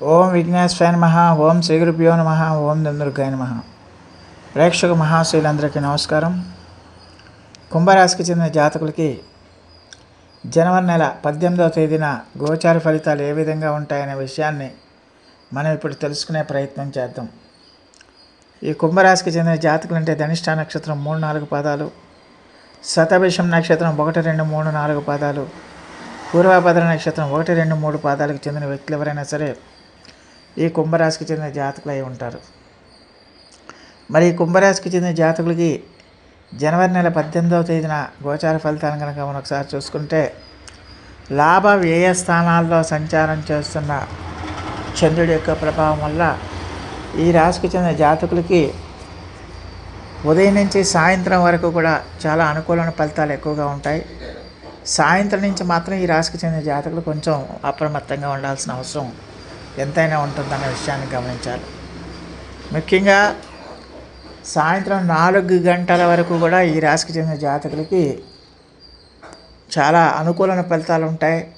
ఓం విఘ్నేశ్వరాయ నమ ఓం శ్రీగురుభ్యో నమ ఓం దందుర్గాయ నమ. ప్రేక్షక మహాశైలందరికీ నమస్కారం. కుంభరాశికి చెందిన జాతకులకి జనవరి నెల పద్దెనిమిదవ తేదీన గోచార ఫలితాలు ఏ విధంగా ఉంటాయనే విషయాన్ని మనం ఇప్పుడు తెలుసుకునే ప్రయత్నం చేద్దాం. ఈ కుంభరాశికి చెందిన జాతకులు అంటే ధనిష్ట నక్షత్రం మూడు నాలుగు పాదాలు శతభిషం నక్షత్రం ఒకటి రెండు మూడు నాలుగు పాదాలు పూర్వభద్ర నక్షత్రం ఒకటి రెండు మూడు పాదాలకు చెందిన వ్యక్తులు ఎవరైనా సరే ఈ కుంభరాశికి చెందిన జాతకులు అయి ఉంటారు. మరి కుంభరాశికి చెందిన జాతకులకి జనవరి నెల పద్దెనిమిదవ తేదీన గోచార ఫలితాలను కనుక మనం ఒకసారి చూసుకుంటే లాభ వ్యయ స్థానాల్లో సంచారం చేస్తున్న చంద్రుడి యొక్క ప్రభావం వల్ల ఈ రాశికి చెందిన జాతకులకి ఉదయం నుంచి సాయంత్రం వరకు కూడా చాలా అనుకూలమైన ఫలితాలు ఎక్కువగా ఉంటాయి. సాయంత్రం నుంచి మాత్రం ఈ రాశికి చెందిన జాతకులు కొంచెం అప్రమత్తంగా ఉండాల్సిన అవసరం ఎంతైనా ఉంటుందన్న విషయాన్ని గమనించాలి. ముఖ్యంగా సాయంత్రం నాలుగు గంటల వరకు కూడా ఈ రాశికి చెందిన జాతకులకి చాలా అనుకూలమైన ఫలితాలు ఉంటాయి.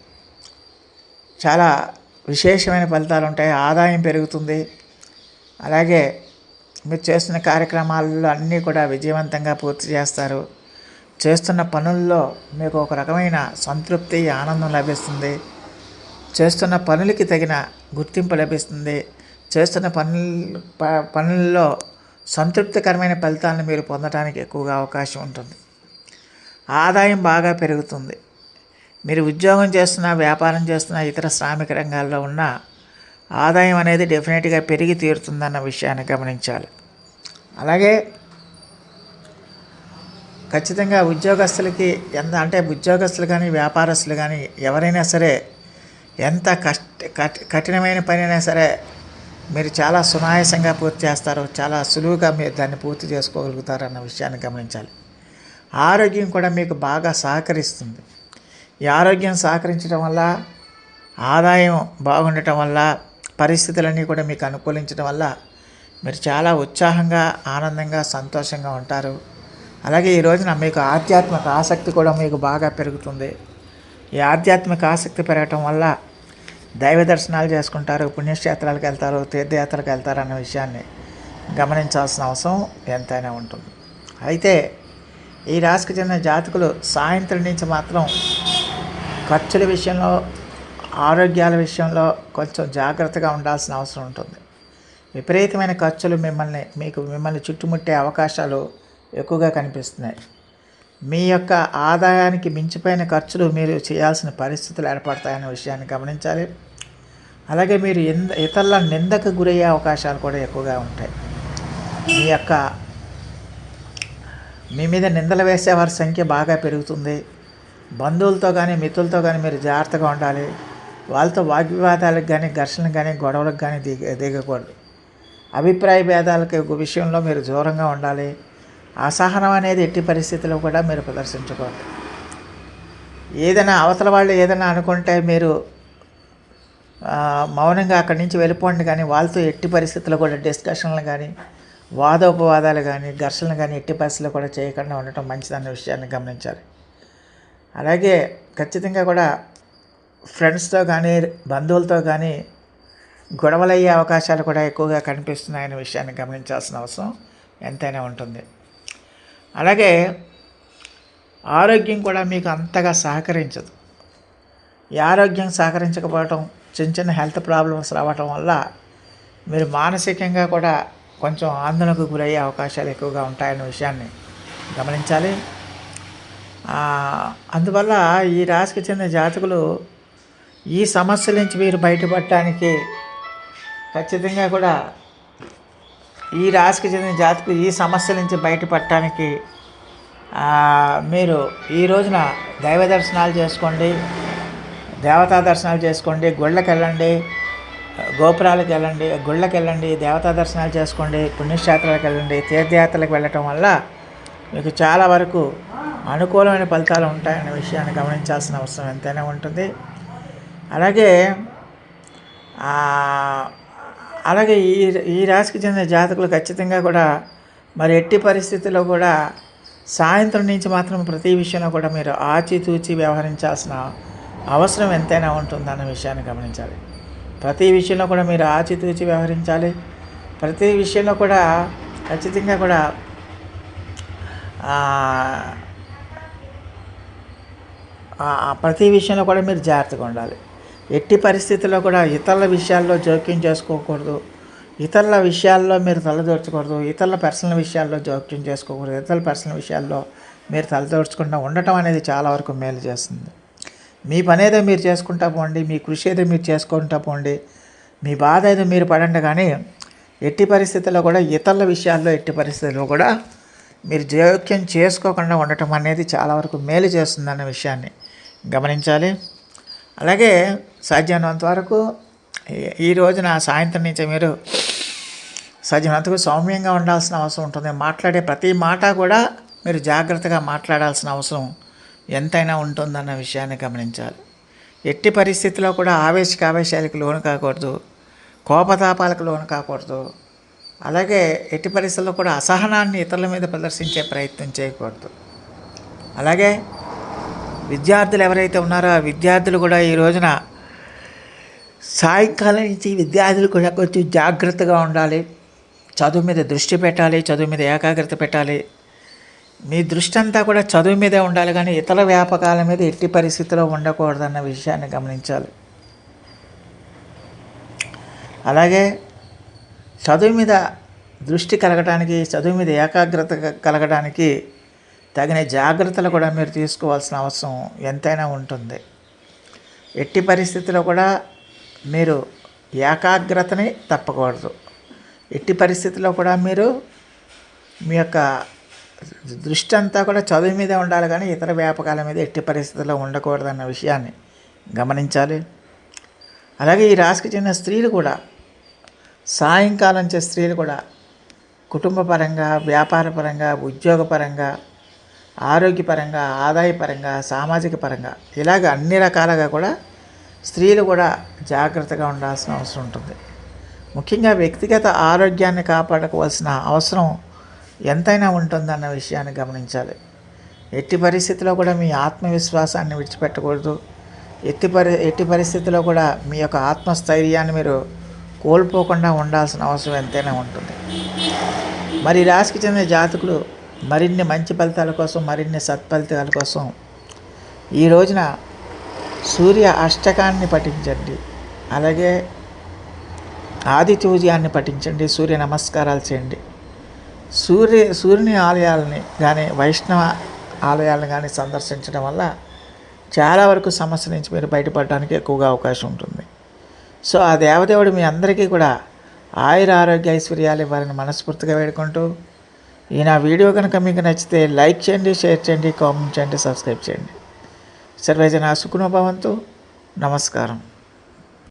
చాలా విశేషమైన ఫలితాలు ఉంటాయి. ఆదాయం పెరుగుతుంది. అలాగే మీరు చేస్తున్న కార్యక్రమాలలో అన్నీ కూడా విజయవంతంగా పూర్తి చేస్తారు. చేస్తున్న పనుల్లో మీకు ఒక రకమైన సంతృప్తి ఆనందం లభిస్తుంది. చేస్తున్న పనులకి తగిన గుర్తింపు లభిస్తుంది. చేస్తున్న పనులు ప- పనుల్లో సంతృప్తికరమైన ఫలితాలను మీరు పొందడానికి ఎక్కువగా అవకాశం ఉంటుంది. ఆదాయం బాగా పెరుగుతుంది. మీరు ఉద్యోగం చేస్తున్న వ్యాపారం చేస్తున్న ఇతర శ్రామిక రంగాల్లో ఉన్న ఆదాయం అనేది డెఫినెట్గా పెరిగి తీరుతుందన్న విషయాన్ని గమనించాలి. అలాగే ఖచ్చితంగా ఉద్యోగస్తులకి ఎంత అంటే ఉద్యోగస్తులు కానీ వ్యాపారస్తులు కానీ ఎవరైనా సరే ఎంత కష్ట కఠి- కఠినమైన పని అయినా సరే మీరు చాలా సునాయాసంగా పూర్తి చేస్తారు. చాలా సులువుగా మీరు దాన్ని పూర్తి చేసుకోగలుగుతారు అన్న విషయాన్ని గమనించాలి. ఆరోగ్యం కూడా మీకు బాగా సహకరిస్తుంది. ఈ ఆరోగ్యం సహకరించడం వల్ల ఆదాయం బాగుండటం వల్ల పరిస్థితులన్నీ కూడా మీకు అనుకూలించడం వల్ల మీరు చాలా ఉత్సాహంగా ఆనందంగా సంతోషంగా ఉంటారు. అలాగే ఈ రోజున మీకు ఆధ్యాత్మిక ఆసక్తి కూడా మీకు బాగా పెరుగుతుంది. ఈ ఆధ్యాత్మిక ఆసక్తి పెరగటం వల్ల దైవ దర్శనాలు చేసుకుంటారు పుణ్యక్షేత్రాలకు వెళ్తారు తీర్థయాత్రలకు వెళ్తారు అన్న విషయాన్ని గమనించాల్సిన అవసరం ఎంతైనా ఉంటుంది. అయితే ఈ రాశికి చెందిన జాతకులు సాయంత్రం నుంచి మాత్రం ఖర్చుల విషయంలో ఆరోగ్యాల విషయంలో కొంచెం జాగ్రత్తగా ఉండాల్సిన అవసరం ఉంటుంది. విపరీతమైన ఖర్చులు మిమ్మల్ని మీకు మిమ్మల్ని చుట్టుముట్టే అవకాశాలు ఎక్కువగా కనిపిస్తున్నాయి. మీ యొక్క ఆదాయానికి మించిపోయిన ఖర్చులు మీరు చేయాల్సిన పరిస్థితులు ఏర్పడతాయనే విషయాన్ని గమనించాలి. అలాగే మీరు ఎంద ఇతరుల నిందకు గురయ్యే అవకాశాలు కూడా ఎక్కువగా ఉంటాయి. మీ యొక్క మీ మీద నిందలు వేసే వారి సంఖ్య బాగా పెరుగుతుంది. బంధువులతో కానీ మిత్రులతో కానీ మీరు జాగ్రత్తగా ఉండాలి. వాళ్ళతో వాగ్వివాదాలకు కానీ ఘర్షణకు కానీ గొడవలకు కానీ దిగ దిగకూడదు. అభిప్రాయ భేదాలకు విషయంలో మీరు దూరంగా ఉండాలి. అసహనం అనేది ఎట్టి పరిస్థితుల్లో కూడా మీరు ప్రదర్శించకూడదు. ఏదైనా అవతల వాళ్ళు ఏదైనా అనుకుంటే మీరు మౌనంగా అక్కడి నుంచి వెళ్ళిపోండి కానీ వాళ్ళతో ఎట్టి పరిస్థితుల్లో కూడా డిస్కషన్లు కానీ వాదోపవాదాలు కానీ ఘర్షణలు కానీ ఎట్టి పరిస్థితుల్లో కూడా చేయకుండా ఉండటం మంచిదన్న విషయాన్ని గమనించాలి. అలాగే ఖచ్చితంగా కూడా ఫ్రెండ్స్తో కానీ బంధువులతో కానీ గొడవలు అయ్యే అవకాశాలు కూడా ఎక్కువగా కనిపిస్తున్నాయనే విషయాన్ని గమనించాల్సిన అవసరం ఎంతైనా ఉంటుంది. అలాగే ఆరోగ్యం కూడా మీకు అంతగా సహకరించదు. ఈ ఆరోగ్యం సహకరించకపోవటం చిన్న చిన్న హెల్త్ ప్రాబ్లమ్స్ రావటం వల్ల మీరు మానసికంగా కూడా కొంచెం ఆందోళనకు గురయ్యే అవకాశాలు ఎక్కువగా ఉంటాయన్న విషయాన్ని గమనించాలి. అందువల్ల ఈ రాశికి చెందిన జాతకులు ఈ సమస్యల నుంచి మీరు బయటపడటానికి ఖచ్చితంగా కూడా ఈ రాశికి చెందిన జాతకులు ఈ సమస్యల నుంచి బయటపడటానికి మీరు ఈ రోజున దైవ దర్శనాలు చేసుకోండి. దేవతా దర్శనాలు చేసుకోండి గుళ్ళకి వెళ్ళండి గోపురాలకు వెళ్ళండి గుళ్ళకి వెళ్ళండి దేవతా దర్శనాలు చేసుకోండి పుణ్యక్షేత్రాలకు వెళ్ళండి తీర్థయాత్రలకు వెళ్ళటం వల్ల మీకు చాలా వరకు అనుకూలమైన ఫలితాలు ఉంటాయనే విషయాన్ని గమనించాల్సిన అవసరం ఎంతైనా ఉంటుంది. అలాగే అలాగే ఈ ఈ రాశికి చెందిన జాతకులు ఖచ్చితంగా కూడా మరి ఎట్టి పరిస్థితుల్లో కూడా సాయంత్రం నుంచి మాత్రం ప్రతి విషయంలో కూడా మీరు ఆచితూచి వ్యవహరించాల్సిన అవసరం ఎంతైనా ఉంటుందన్న విషయాన్ని గమనించాలి. ప్రతి విషయంలో కూడా మీరు ఆచితూచి వ్యవహరించాలి. ప్రతి విషయంలో కూడా ఖచ్చితంగా కూడా ప్రతి విషయంలో కూడా మీరు జాగ్రత్తగా ఉండాలి. ఎట్టి పరిస్థితుల్లో కూడా ఇతరుల విషయాల్లో జోక్యం చేసుకోకూడదు. ఇతరుల విషయాల్లో మీరు తలదోర్చకూడదు. ఇతరుల పర్సనల్ విషయాల్లో జోక్యం చేసుకోకూడదు. ఇతరుల పర్సనల్ విషయాల్లో మీరు తలదోర్చకుండా ఉండటం అనేది చాలా వరకు మేలు చేస్తుంది. మీ పని ఏదో మీరు చేసుకుంటా పోండి మీ కృషి ఏదో మీరు చేసుకుంటా పోండి మీ బాధ ఏదో మీరు పడండి కానీ ఎట్టి పరిస్థితుల్లో కూడా ఇతరుల విషయాల్లో ఎట్టి పరిస్థితుల్లో కూడా మీరు జోక్యం చేసుకోకుండా ఉండటం అనేది చాలా వరకు మేలు చేస్తుందన్న విషయాన్ని గమనించాలి. అలాగే సాధ్యమైనంత వరకు ఈ- రోజున సాయంత్రం నుంచి మీరు సాధ్యమైనంతకు సౌమ్యంగా ఉండాల్సిన అవసరం ఉంటుంది. మాట్లాడే ప్రతి మాట కూడా మీరు జాగ్రత్తగా మాట్లాడాల్సిన అవసరం ఎంతైనా ఉంటుందన్న విషయాన్ని గమనించాలి. ఎట్టి పరిస్థితిలో కూడా ఆవేశ ఆవేశాలకు లోను కాకూడదు. కోపతాపాలకు లోను కాకూడదు. అలాగే ఎట్టి పరిస్థితుల్లో కూడా అసహనాన్ని ఇతరుల మీద ప్రదర్శించే ప్రయత్నం చేయకూడదు. అలాగే విద్యార్థులు ఎవరైతే ఉన్నారో ఆ విద్యార్థులు కూడా ఈ రోజున సాయంకాలం నుంచి విద్యార్థులు కూడా కొంచెం జాగ్రత్తగా ఉండాలి. చదువు మీద దృష్టి పెట్టాలి చదువు మీద ఏకాగ్రత పెట్టాలి. మీ దృష్టి అంతా కూడా చదువు మీదే ఉండాలి కానీ ఇతర వ్యాపకాల మీద ఎట్టి పరిస్థితిలో ఉండకూడదన్న విషయాన్ని గమనించాలి. అలాగే చదువు మీద దృష్టి కలగడానికి చదువు మీద ఏకాగ్రత కలగడానికి తగిన జాగ్రత్తలు కూడా మీరు తీసుకోవాల్సిన అవసరం ఎంతైనా ఉంటుంది. ఎట్టి పరిస్థితిలో కూడా మీరు ఏకాగ్రతని తప్పకూడదు. ఎట్టి పరిస్థితిలో కూడా మీరు మీ యొక్క దృష్టి అంతా కూడా చదువు మీదే ఉండాలి కానీ ఇతర వ్యాపకాల మీద ఎట్టి పరిస్థితుల్లో ఉండకూడదన్న విషయాన్ని గమనించాలి. అలాగే ఈ రాశికి చెందిన స్త్రీలు కూడా సాయంకాలం చే స్త్రీలు కూడా కుటుంబపరంగా వ్యాపారపరంగా ఉద్యోగపరంగా ఆరోగ్యపరంగా ఆదాయపరంగా సామాజిక పరంగా ఇలాగ అన్ని రకాలుగా కూడా స్త్రీలు కూడా జాగ్రత్తగా ఉండాల్సిన అవసరం ఉంటుంది. ముఖ్యంగా వ్యక్తిగత ఆరోగ్యాన్ని కాపాడుకోవాల్సిన అవసరం ఎంతైనా ఉంటుందన్న విషయాన్ని గమనించాలి. ఎట్టి పరిస్థితిలో కూడా మీ ఆత్మవిశ్వాసాన్ని విడిచిపెట్టకూడదు. ఎట్టి పరి ఎట్టి పరిస్థితిలో కూడా మీ యొక్క ఆత్మస్థైర్యాన్ని మీరు కోల్పోకుండా ఉండాల్సిన అవసరం ఎంతైనా ఉంటుంది. మరి రాశికి చెందిన జాతకులు మరిన్ని మంచి ఫలితాల కోసం మరిన్ని సత్ఫలితాల కోసం ఈ రోజున సూర్య అష్టకాన్ని పఠించండి. అలాగే ఆది పూజ్యాన్ని పఠించండి. సూర్య నమస్కారాలు చేయండి. సూర్య సూర్యుని ఆలయాలని కానీ వైష్ణవ ఆలయాలను కానీ సందర్శించడం వల్ల చాలా వరకు సమస్య నుంచి మీరు బయటపడడానికి ఎక్కువగా అవకాశం ఉంటుంది. సో ఆ దేవదేవుడు మీ అందరికీ కూడా ఆయుర ఆరోగ్య ఐశ్వర్యాలు ఇవ్వాలని మనస్ఫూర్తిగా వేడుకుంటూ ఈ నా వీడియో కనుక మీకు నచ్చితే లైక్ చేయండి షేర్ చేయండి కామెంట్ చేయండి సబ్స్క్రైబ్ చేయండి. సర్వేజన సుఖనోభవంతు. నమస్కారం.